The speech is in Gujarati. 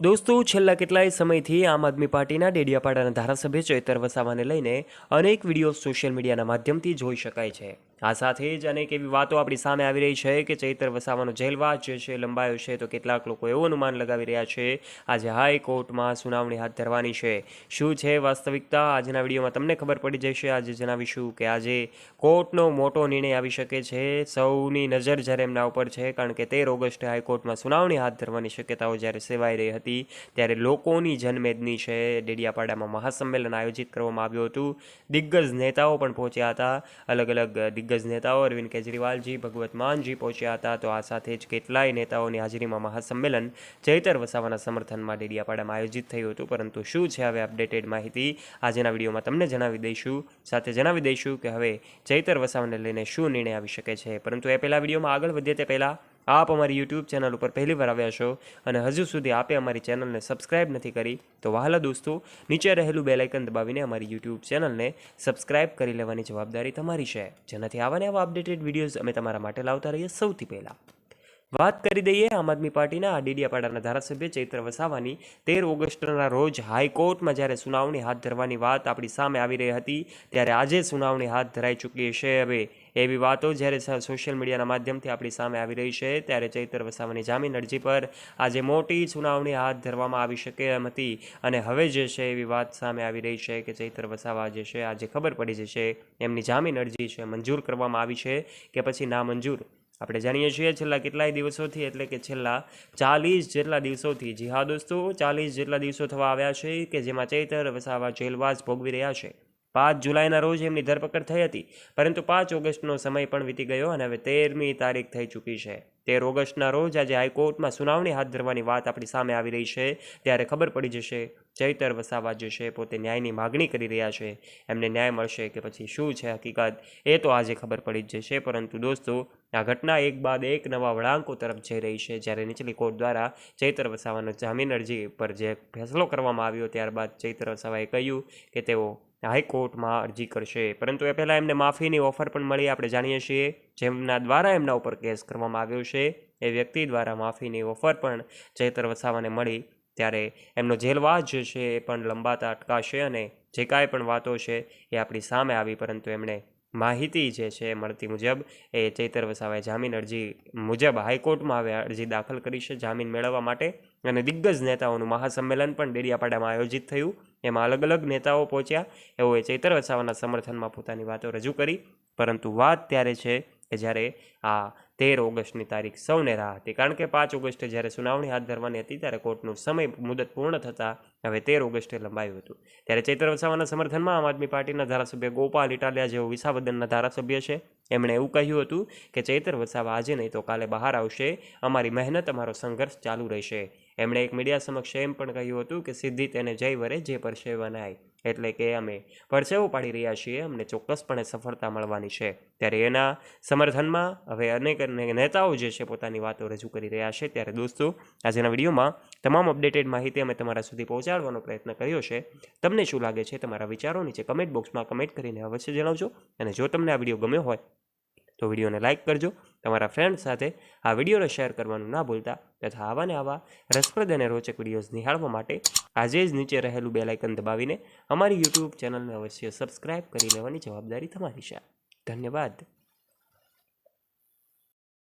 દોસ્તો, છેલ્લા કેટલાય સમયથી આમ આદમી પાર્ટીના ડેડિયાપાડાના ધારાસભ્ય ચૈતર વસાવાને લઈને અનેક વીડિયો સોશિયલ મીડિયાના માધ્યમથી જોઈ શકાય છે. આ સાથે જ અનેક એવી વાતો આપણી સામે આવી રહી છે કે ચૈતર વસાવાનો જેલવાસ જે છે લંબાયો છે તો કેટલાક લોકો એવું અનુમાન લગાવી રહ્યા છે, આજે હાઈકોર્ટમાં સુનાવણી હાથ ધરવાની છે. શું છે વાસ્તવિકતા? આજના વિડીયોમાં તમને ખબર પડી જશે. આજે જણાવીશું કે આજે કોર્ટનો મોટો નિર્ણય આવી શકે છે. સૌની નજર જ્યારે એમના ઉપર છે, કારણ કે તેર ઓગસ્ટે હાઈકોર્ટમાં સુનાવણી હાથ ધરવાની શક્યતાઓ જ્યારે સેવાઈ રહી હતી, ત્યારે લોકોની જનમેદની છે. ડેડિયાપાડામાં મહાસંમેલન આયોજિત કરવામાં આવ્યું હતું. દિગ્ગજ નેતાઓ પણ પહોંચ્યા હતા. અલગ અલગ દિગ્ગજ નેતાઓ અરવિંદ કેજરીવાલજી ભગવત માનજી પહોંચ્યા હતા, તો આ સાથે જ કેટલાય નેતાઓની હાજરીમાં મહાસંમેલન ચૈતર વસાવાના સમર્થનમાં ડેડિયાપાડામાં આયોજિત થયું હતું. પરંતુ શું છે હવે અપડેટેડ માહિતી? આજના વિડીયોમાં તમને જણાવી દઈશું. સાથે જણાવી દઈશું કે હવે ચૈતર વસાવાને લઈને શું નિર્ણય આવી શકે છે. પરંતુ એ પહેલાં વિડીયોમાં આગળ વધીએ તે પહેલાં આપ અમારી યુટ્યુબ ચેનલ ઉપર પહેલી વાર આવ્યા છો અને હજુ સુધી આપે અમારી ચેનલને સબસ્ક્રાઇબ નથી કરી, તો વહાલા દોસ્તો, નીચે રહેલું બેલાઇકન દબાવીને અમારી યુટ્યુબ ચેનલને સબસ્ક્રાઇબ કરી લેવાની જવાબદારી તમારી છે. જેનાથી આવા ને આવા અપડેટેડ વિડીયોઝ અમે તમારા માટે લાવતા રહીએ સૌથી પહેલાં. વાત કરી દઈએ આમ આદમી પાર્ટીના ડેડિયાપાડાના ધારાસભ્ય ચૈત્ર વસાવાની. તેર ઓગસ્ટના રોજ હાઈકોર્ટમાં જ્યારે સુનાવણી હાથ ધરવાની વાત આપણી સામે આવી રહી હતી, ત્યારે આજે સુનાવણી હાથ ધરાઈ ચૂકી છે હવે. એવી વાતો જ્યારે સોશિયલ મીડિયાના માધ્યમથી આપણી સામે આવી રહી છે, ત્યારે ચૈતર વસાવાની જામીન અરજી પર આજે મોટી સુનાવણી હાથ ધરવામાં આવી શકે એમ હતી અને હવે જે છે એવી વાત સામે આવી રહી છે કે ચૈતર વસાવા જે છે આજે ખબર પડી જશે એમની જામીન અરજી છે મંજૂર કરવામાં આવી છે કે પછી ના મંજૂર? આપણે જાણીએ છીએ છેલ્લા કેટલાય દિવસોથી એટલે કે છેલ્લા ચાલીસ જેટલા દિવસોથી જી હા દોસ્તો ચાલીસ જેટલા દિવસો થવા આવ્યા છે કે જેમાં ચૈતર વસાવા જેલવાસ ભોગવી રહ્યા છે. પાંચ જુલાઈના રોજ એમની ધરપકડ થઈ હતી. પરંતુ પાંચ ઓગસ્ટનો સમય પણ વીતી ગયો અને હવે તેરમી તારીખ થઈ ચૂકી છે. તેર ઓગસ્ટના રોજ આજે હાઈકોર્ટમાં સુનાવણી હાથ ધરવાની વાત આપણી સામે આવી રહી છે. ત્યારે ખબર પડી જશે, ચૈતર વસાવા જે છે પોતે ન્યાયની માગણી કરી રહ્યા છે. એમને ન્યાય મળશે કે પછી શું છે હકીકત? એ તો આજે ખબર પડી જ જશે. પરંતુ દોસ્તો, આ ઘટના એક બાદ એક નવા વળાંકો તરફ જઈ રહી છે. જ્યારે નીચલી કોર્ટ દ્વારા ચૈતર વસાવાનો જામીન અરજી પર જે ફેસલો કરવામાં આવ્યો, ત્યારબાદ ચૈતર વસાવાએ કહ્યું કે તેઓ હાઈકોર્ટમાં અરજી કરશે. પરંતુ એ પહેલાં એમને માફીની ઓફર પણ મળી. આપણે જાણીએ છીએ, જેમના દ્વારા એમના ઉપર કેસ કરવામાં આવ્યો છે, એ વ્યક્તિ દ્વારા માફીની ઓફર પણ ચેતર વસાવાને મળી. ત્યારે એમનો જેલવાસ જે છે, એ પણ લંબાતા અટકાશે અને જે કાંઈ પણ વાતો છે, એ આપણી સામે આવી, પરંતુ એમણે માહિતી જે છે મળતી મુજબ એ ચૈતર વસાવાએ જામીન અરજી મુજબ હાઈકોર્ટમાં હવે અરજી દાખલ કરી છે જામીન મેળવવા માટે અને દિગ્ગજ નેતાઓનું મહાસંમેલન પણ ડેડિયાપાડામાં આયોજિત થયું. એમાં અલગ અલગ નેતાઓ પહોંચ્યા. એઓએ ચૈતર વસાવાના સમર્થનમાં પોતાની વાતો રજૂ કરી. પરંતુ વાત ત્યારે છે કે જ્યારે આ તેર ઓગસ્ટની તારીખ સૌને રાહ હતી. કારણ કે પાંચ ઓગસ્ટે જ્યારે સુનાવણી હાથ ધરવાની હતી, ત્યારે કોર્ટનું સમય મુદત પૂર્ણ થતાં હવે તેર ઓગસ્ટે લંબાયું હતું. ત્યારે ચૈત્ર વસાવાના સમર્થનમાં આમ આદમી પાર્ટીના ધારાસભ્ય ગોપાલ ઇટાલિયા જેઓ વિસાવદનના ધારાસભ્ય છે. એમણે એવું કહ્યું હતું કે ચૈતર વસાવા આજે નહીં તો કાલે બહાર આવશે. અમારી મહેનત, અમારો સંઘર્ષ ચાલુ રહેશે. એમણે એક મીડિયા સમક્ષ એમ પણ કહ્યું હતું કે સિદ્ધિ તેને જય વરે જે પરસેવનાય એટલે કે અમે પરસેવો પાડી રહ્યા છીએ, અમને ચોક્કસપણે સફળતા મળવાની છે. ત્યારે એના સમર્થનમાં હવે અનેક નેતાઓ જે છે પોતાની વાતો રજૂ કરી રહ્યા છે. ત્યારે દોસ્તો, આજના વિડીયોમાં તમામ અપડેટેડ માહિતી અમે તમારા સુધી પહોંચાડવાનો પ્રયત્ન કર્યો છે. તમને શું લાગે છે? તમારા વિચારો નીચે કમેન્ટ બોક્સમાં કમેન્ટ કરીને અવશ્ય જણાવજો. અને જો તમને આ વીડિયો ગમ્યો હોય તો વિડીયોને લાઇક કરજો, તમારા ફ્રેન્ડ સાથે આ વિડીયોને શેર કરવાનું ના ભૂલતા તથા આવા ને આવા રસપ્રદ અને રોચક વિડીયોઝ નિહાળવા માટે આજે જ નીચે રહેલું બેલાઇકન દબાવીને અમારી યુટ્યુબ ચેનલને અવશ્ય સબસ્ક્રાઇબ કરી લેવાની જવાબદારી તમારી છે. ધન્યવાદ.